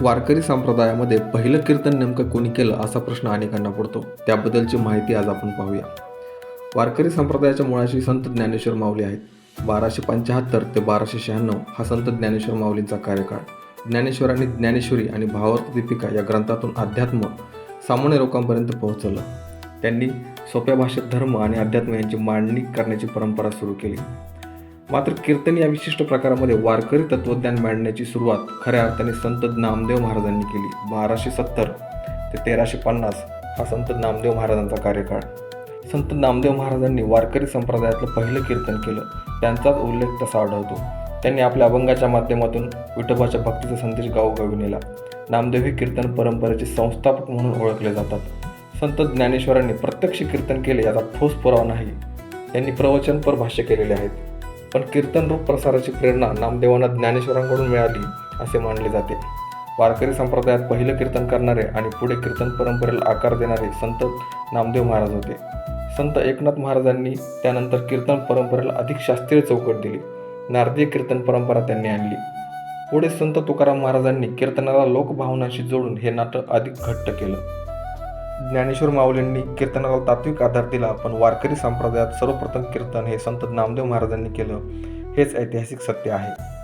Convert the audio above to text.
वारकरी संप्रदायामध्ये पहिलं कीर्तन नेमकं कोणी केलं असा प्रश्न अनेकांना पडतो. त्याबद्दलची माहिती आज आपण पाहूया. वारकरी संप्रदायाच्या मुळाशी संत ज्ञानेश्वर माऊली आहेत. बाराशे पंच्याहत्तर ते बाराशे शहाण्णव हा संत ज्ञानेश्वर माऊलींचा कार्यकाळ. ज्ञानेश्वरांनी ज्ञानेश्वरी आणि भावार्थ दीपिका या ग्रंथातून अध्यात्म सामान्य लोकांपर्यंत पोहोचवलं त्यांनी सोप्या भाषेत धर्म आणि अध्यात्म यांची मांडणी करण्याची परंपरा सुरू केली. मात्र कीर्तन या विशिष्ट प्रकारामध्ये वारकरी तत्त्वज्ञान मांडण्याची सुरुवात खऱ्या अर्थाने संत नामदेव महाराजांनी केली. बाराशे सत्तर ते तेराशे पन्नास हा संत नामदेव महाराजांचा कार्यकाळ. संत नामदेव महाराजांनी वारकरी संप्रदायातलं पहिलं कीर्तन केलं. त्यांचाच उल्लेख तसा आढळतो. त्यांनी आपल्या अभंगाच्या माध्यमातून विठोबाच्या भक्तीचा संदेश गावोगावी नेला. नामदेव हे कीर्तन परंपरेचे संस्थापक म्हणून ओळखले जातात. संत ज्ञानेश्वरांनी प्रत्यक्ष कीर्तन केले याचा ठोस पुरावा नाही. त्यांनी प्रवचनपर भाष्य केलेले आहेत. पण कीर्तन रूप प्रसाराची प्रेरणा नामदेवांना ज्ञानेश्वरांकडून मिळाली असे मानले जाते. वारकरी संप्रदायात पहिलं कीर्तन करणारे आणि पुढे कीर्तन परंपरेला आकार देणारे संत नामदेव महाराज होते. संत एकनाथ महाराजांनी त्यानंतर कीर्तन परंपरेला अधिक शास्त्रीय चौकट दिली. नारदीय कीर्तन परंपरा त्यांनी आणली. पुढे संत तुकाराम महाराजांनी कीर्तनाला लोकभावनाशी जोडून हे नाटक अधिक घट्ट केलं. ज्ञानेश्वर माऊलींनी कीर्तनाला तात्विक आधार दिला. पण वारकरी संप्रदायात सर्वप्रथम कीर्तन हे संत नामदेव महाराजांनी केलं. हेच ऐतिहासिक सत्य आहे.